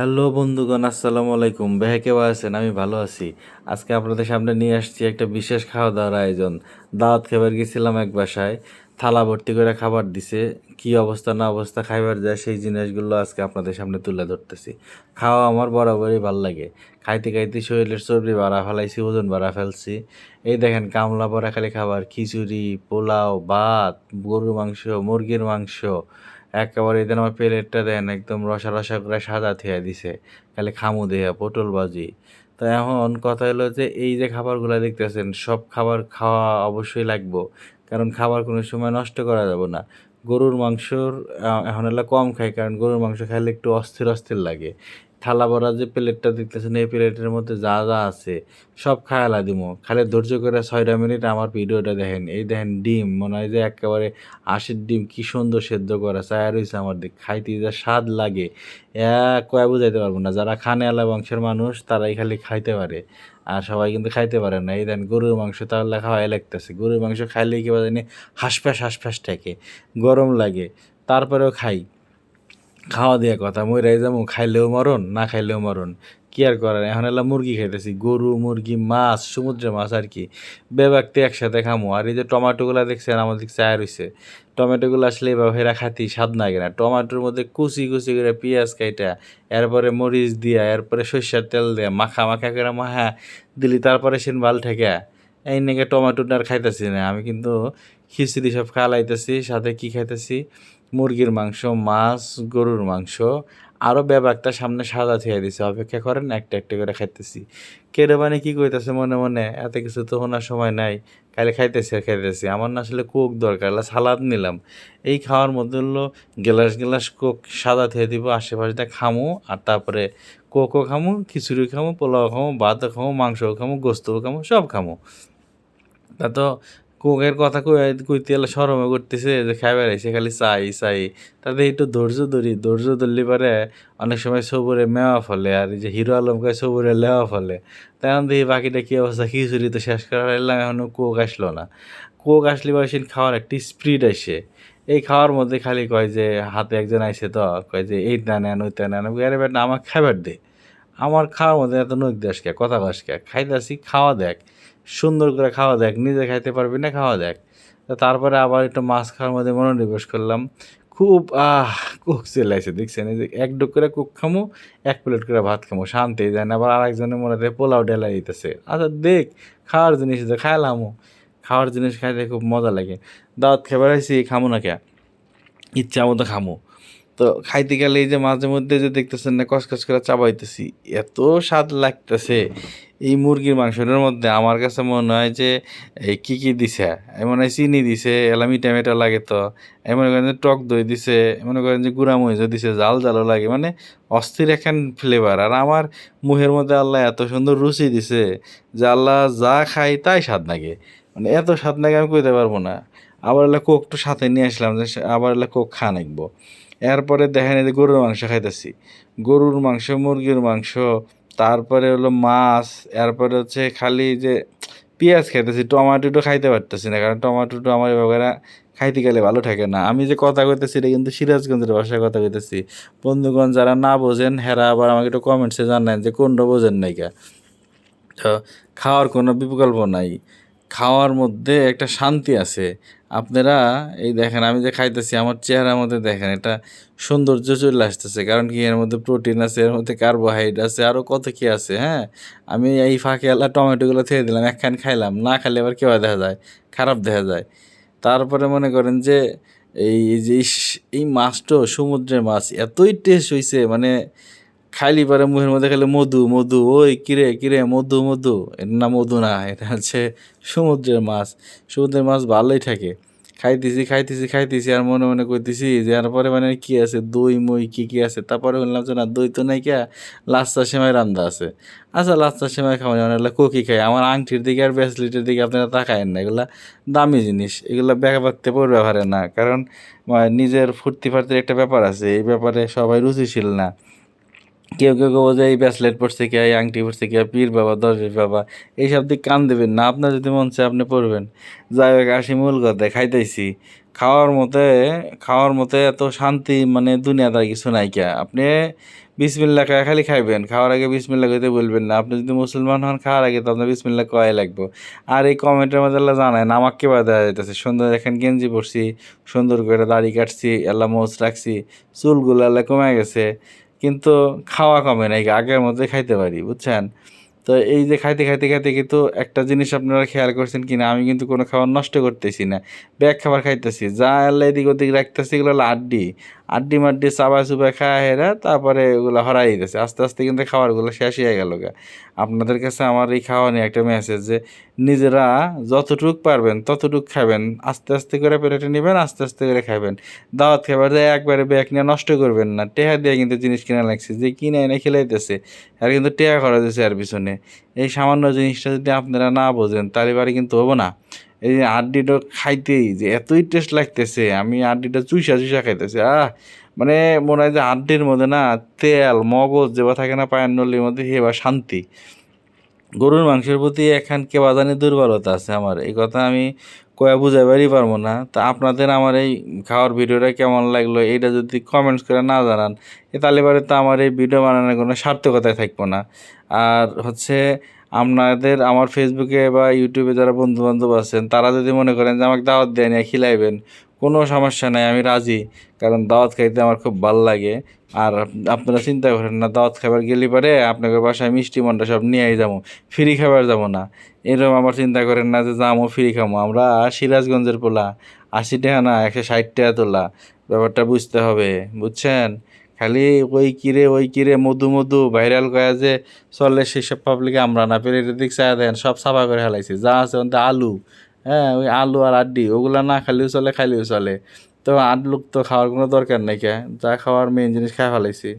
Hello বন্ধুগণ, আসসালামু আলাইকুম। বেহে কেউ আছেন? আমি ভালো আছি। আজকে আপনাদের সামনে নিয়ে আসছি একটা বিশেষ খাওয়া দাওয়ার আয়োজন। দাওয়াত খাবার গেছিলাম এক বাসায়। থালা ভর্তি করে খাবার দিছে, কি অবস্থা না অবস্থা খাইবার যায় সেই জিনিসগুলো আজকে আপনাদের সামনে তুলে ধরতেছি। খাওয়া আমার বরাবরই ভালো লাগে। খাইতে খাইতে শরীরের চর্বি বাড়া ফেলাইছি, ওজন বাড়া ফেলছি। এই দেখেন কামলা পরা খালি খাবার, খিচুড়ি, পোলাও, ভাত, গরুর মাংস, মুরগির মাংস, একেবারে এদের আমার প্লেটটা দেন একদম রসা রসা করে সাদা থিয়া দিছে। খালি খামু দেয়া, পটল বাজি তো এখন কথা হলো যে এই যে খাবারগুলো দেখতেছেন, সব খাবার খাওয়া অবশ্যই লাগবো। কারণ খাবার কোনো সময় নষ্ট করা যাবে না। গরুর মাংসর এখন এলা কম খাই কারণ গরুর মাংস খাইলে একটু অস্থির অস্থির লাগে। থালা ভরা যে প্লেটটা দেখতেছেন, এই প্লেটের মধ্যে যা যা আছে, সব খায়ালা দিমো। খালি ধৈর্য করে ছয়টা মিনিট আমার ভিডিওটা দেখেন। এই দেখেন ডিম, মনে হয় যে একেবারে আশির ডিম কি সুন্দর সেদ্ধ করা চায়া রয়েছে আমার দিক। খাইতে যা স্বাদ লাগে কয়া বুঝাইতে পারব না। যারা খানে আলা বংশের মানুষ, তারাই খালি খাইতে পারে, আর সবাই কিন্তু খাইতে পারে না। এই দেন গরুর মাংস তাহলে খাওয়াই লাগতেছে গরুর মাংস খাইলে কি জানি হাঁসফ্যাস হাঁসফ্যাস থাকে গরম লাগে। তারপরেও খাই। খাওয়া দেওয়া কথা, মইরাই যাব খাইলেও মরণ, না খাইলেও মরণ। কি আর করার? এখন এলা মুরগি খাইতেছি, গরু, মুরগি, মাছ সমুদ্রের মাছ আর কি। বেবাক্তি একসাথে খামো। আর এই যে টমেটোগুলা দেখছেন আমার দিক চায় রয়েছে টমেটোগুলো আসলে এবার হেরা খাতি স্বাদ না টমেটোর মধ্যে কুচি কুচি করে পেঁয়াজ কাইটা, এরপরে মরিচ দিয়া, এরপরে সর্ষের তেল দেয়া, মাখা মাখা করে মাখা দিলি, তারপরে সেন ভালো ঠেকে। এই নাকি টমেটোটা আর খাইতেছি না। আমি কিন্তু খিচড়ি সব খালাইতেছি সাথে কি খাইতেছি? মুরগির মাংস, মাছ, গরুর মাংস আরও ব্যাপারটা সামনে সাদা থেকে দিছে। অপেক্ষা করেন, একটা একটা করে খাইতেছি। কেড়ে মানে কি কইতেছে মনে মনে? এত কিছু তো শোনার সময় নাই। খালি খাইতেছি আর খাইতেছি। আমার না আসলে কোক দরকার সালাদ নিলাম। এই খাওয়ার মধ্যে হলো গ্লাস গ্লাস কোক সাদা থেকে দিব আশেপাশে খামু, আর তারপরে কোকও খামু খিচুড়ি খামু, পোলাও খামু, ভাতও খামু, মাংসও খামু, গোস্তও খামু, সব খামু। তা তো কোকের কথা কই, কইতে এলে শরমে করতেছে, যে খাই বেড়াইছে খালি চাই চাই। তাতে একটু ধৈর্য ধরি, ধৈর্য ধরলে পারে অনেক সময় সবুরে মেওয়া ফলে, আর যে হিরো আলম কয় সবুরে লেওয়া ফলে। তখন দেখি বাকিটা কী অবস্থা, খিচুড়ি তো শেষ করা এলাম এখনও কোক আসলো না। কোক আসলে বা সেদিন খাওয়ার একটি স্পিড আসে। এই খাওয়ার মধ্যে খালি কয় যে হাতে একজন আইসে তো, কয় যে এইটা নেন ওইটা নেন আমার খাবার দে। আমার খাওয়ার মধ্যে এত নখ দেশ কথা বাস কে, খাইতেছি, খাওয়া দেখ। সুন্দর করে খাওয়া দেখ, নিজে খাইতে পারবি না, খাওয়া দেখ। তারপরে আবার একটু মাছ খাওয়ার মধ্যে মনোনিবেশ করলাম। খুব, আহ, কুক চেলাইছে দেখছেন? এই যে এক ডুক করে কুক খামো, এক প্লেট করে ভাত খামো শান্তি যায় না। আবার আরেকজনের মনে হয় পোলাও ডেলাই দিতেছে। আচ্ছা দেখ, খাওয়ার জিনিস তো খাইলামও খাওয়ার জিনিস খাইতে খুব মজা লাগে। দাওয়াত খেবার আইসি খামো না কে ইচ্ছা মতো খামো। তো খাইতে গেলে এই যে মাঝে মধ্যে যে দেখতেছেন না, কসকস করে চাবাইতেছি, এত স্বাদ লাগতেছে এই মুরগির মাংসটার মধ্যে। আমার কাছে মনে হয় যে, এই কী কী দিছে? এই মনে হয় চিনি দিছে, এলামি টমেটো লাগে তো। এই মনে করেন যে টক দই দিছে মনে করেন যে গুঁড়া মরিচও দিছে জাল জালও লাগে মানে অস্থির একখান ফ্লেভার আর আমার মুহের মধ্যে আল্লাহ এত সুন্দর রুচি দিছে যে আল্লাহ যা খাই তাই স্বাদ লাগে। মানে এত স্বাদ লাগে আমি কইতে পারব না। আবার এলা কোকটা সাথে নিয়ে আসলাম, যে আবার এলা কোক খা নাকবো এরপরে দেখেন এই গরুর মাংস খাইতেছি। গরুর মাংস, মুরগির মাংস, তারপরে হলো মাছ, এরপরে হচ্ছে খালি যে পেঁয়াজ খাইতেছি। টমাটোটো খাইতে পারতেছি না, কারণ টমাটোটো আমার এভাবে খাইতে গেলে ভালো থাকে না। আমি যে কথা কইতেছি এটা কিন্তু সিরাজগঞ্জের ভাষায় কথা কইতেছি। বন্ধুগণ যারা না বোঝেন, হেরা আবার আমাকে একটু কমেন্টসে জানান যে কোনটা বোঝেন নাইকা তো খাওয়ার কোনো বিকল্প নাই। খাওয়ার মধ্যে একটা শান্তি আছে। আপনারা, এই দেখেন, আমি যে খাইতেছি, আমার চেহারার মধ্যে দেখেন, এটা সৌন্দর্য চলে আসতেছে। কারণ কি, এর মধ্যে প্রোটিন আছে, এর মধ্যে কার্বোহাইড্রেট আছে আরও কত কি আছে হ্যাঁ? আমি এই ফাঁকে আলা টমেটোগুলো থেকে দিলাম, একখান খাইলাম, না খাইলে আবার কেউ দেখা যায়, খারাপ দেখা যায়। তারপরে মনে করেন যে, এই যে এই মাছটা, সমুদ্রের মাছ, এতই টেস্ট হইছে মানে খাইলি পারে মুখের মধ্যে খেলে মধু মধু, ওই কিরে কিরে, মধু মধু। এটা না মধু না, এটা হচ্ছে সমুদ্রের মাছ। সমুদ্রের মাছ ভালোই থাকে। খাইতেছি খাইতেছি খাইতেছি আর মনে মনে করতেছি যে এরপরে মানে কি আছে? দই, মই, কি কি আছে? তারপরে বললাম যে না, দই তো নাই কে লাচ্চা সেমাই রান্দা আছে। আচ্ছা লাচ্চা সেমাই খাওয়া যাবে না কোকি খাই। আমার আংটির দিকে আর ব্রেসলেটের দিকে আপনারা তাকায়েন না, এগুলা দামি জিনিস। এগুলো ব্যাপারতে পর ব্যবহারে না। কারণ নিজের ফুর্তি ফার্তির একটা ব্যাপার আছে। এই ব্যাপারে সবাই রুচিশীল না। কেউ কেউ কেউ যে এই ব্যাসলেট পড়ছে কে, এই আংটি পড়ছে কে, পীর বাবা দশের বাবা, এইসব দিক কান দেবেন না। আপনার যদি মন চায় আপনি পড়বেন যাই হোক, আসি মূল কথা খাইতেছি। খাওয়ার মতে খাওয়ার মতে এত শান্তি মানে দুনিয়াদার কিছু নাই কে। আপনি বিসমিল্লা কয়ে খালি খাইবেন, খাওয়ার আগে বিসমিল্লা কইতে বলবেন না। আপনি যদি মুসলমান হন, খাওয়ার আগে তো আপনার বিসমিল্লা কয়াই লাগবো। আর এই কমেন্টের মধ্যে আল্লাহ জানায় না আমাকে কেবা দেওয়া যাইতেছে? সুন্দর এখন গেঞ্জি পরছি, সুন্দর করে দাড়ি কাটছি, আল্লাহ মোচ রাখছি, চুলগুলো আল্লাহ কমে গেছে। কিন্তু খাওয়া কমে নাই, আগের মধ্যে খাইতে পারি, বুঝছেন? তো এই যে খাইতে খাইতে খাইতে কিন্তু একটা জিনিস আপনারা খেয়াল করছেন কিনা, আমি কিন্তু কোনো খাবার নষ্ট করতেছি না। ব্যাগ খাবার খাইতেছি, যা আল্লাহ এদিক ওদিক রাখতেছি, এগুলো হলো আড্ডি মাড্ডি চাবা চুবা খাওয়া হেরা তারপরে ওগুলো হরাই গেছে আস্তে আস্তে কিন্তু খাবারগুলো শেষ হয়ে গেল আপনাদের কাছে আমার এই খাওয়া নিয়ে একটা মেসেজ যে, নিজেরা যতটুক পারবেন ততটুক খাবেন। আস্তে আস্তে করে পেরেটে নেবেন, আস্তে আস্তে করে খাবেন দাওয়াত খাবার দিয়ে একবারে ব্যাগ নিয়ে নষ্ট করবেন না। টেহা দিয়ে কিন্তু জিনিস কিনা লাগছে, যে কিনে এনে খেলাইতেছে। আর কিন্তু টেহা করা দিয়েছে আর পিছনে। এই সামান্য জিনিসটা যদি আপনারা না বোঝেন, তাহলে বাড়ি কিন্তু হব না। এই যে আড্ডিটা খাইতেই যে এতই টেস্ট লাগতেছে, আমি আড্ডিটা চুইসা চুইসা খাইতেছি, আহ! মানে মনে হয় যে আড্ডির মধ্যে না তেল, মগজ যেবা থাকে না পায়ের নলির মধ্যে হেবা শান্তি। গরুর মাংসের প্রতি এখান কে বাজানি দুর্বলতা আছে আমার, এই কথা আমি কয়া বুঝাইবারই পারব না। তা আপনাদের আমার এই খাওয়ার ভিডিওটা কেমন লাগল, এইটা যদি কমেন্টস করে না জানান তাহলে পরে তো আমার এই ভিডিও বানানোর কোনো সার্থকতায় থাকব না। আর হচ্ছে আপনাদের আমার ফেসবুকে বা ইউটিউবে যারা বন্ধু বান্ধব আছেন, তারা যদি মনে করেন যে আমাকে দাওয়াত দেয় নিয়ে খিলাইবেন, কোনো সমস্যা নাই, আমি রাজি। কারণ দাওয়াত খাইতে আমার খুব ভালো লাগে। আর আপনারা চিন্তা করেন না, দাওয়াত খাবার গেলে পারে আপনাকে বাসায় মিষ্টি মন্ডা সব নিয়েই যাব, ফ্রি খাবার যাব না। এরকম আমার চিন্তা করেন না যে যাব ফ্রি খামো। আমরা সিরাজগঞ্জের পোলা, আশি টাকা না, একশো ষাট টাকা তোলা। ব্যাপারটা বুঝতে হবে, বুঝছেন? খালি ওই কিরে ওই কিরে মধু মধু ভাইরাল কয়া যে চলে সেসব পাবলিকে আমরা না পেলে দিক চায় দেন, সব সাফা করে ফেলাইছি। যা আছে আলু হ্যাঁ ওই আলু আর আড্ডি, ওগুলা না খালিও চলে, খাইলেও চলে। তো আডলুক তো খাওয়ার কোনো দরকার নাই যা খাওয়ার মেন জিনিস খাই ফেলাইছি।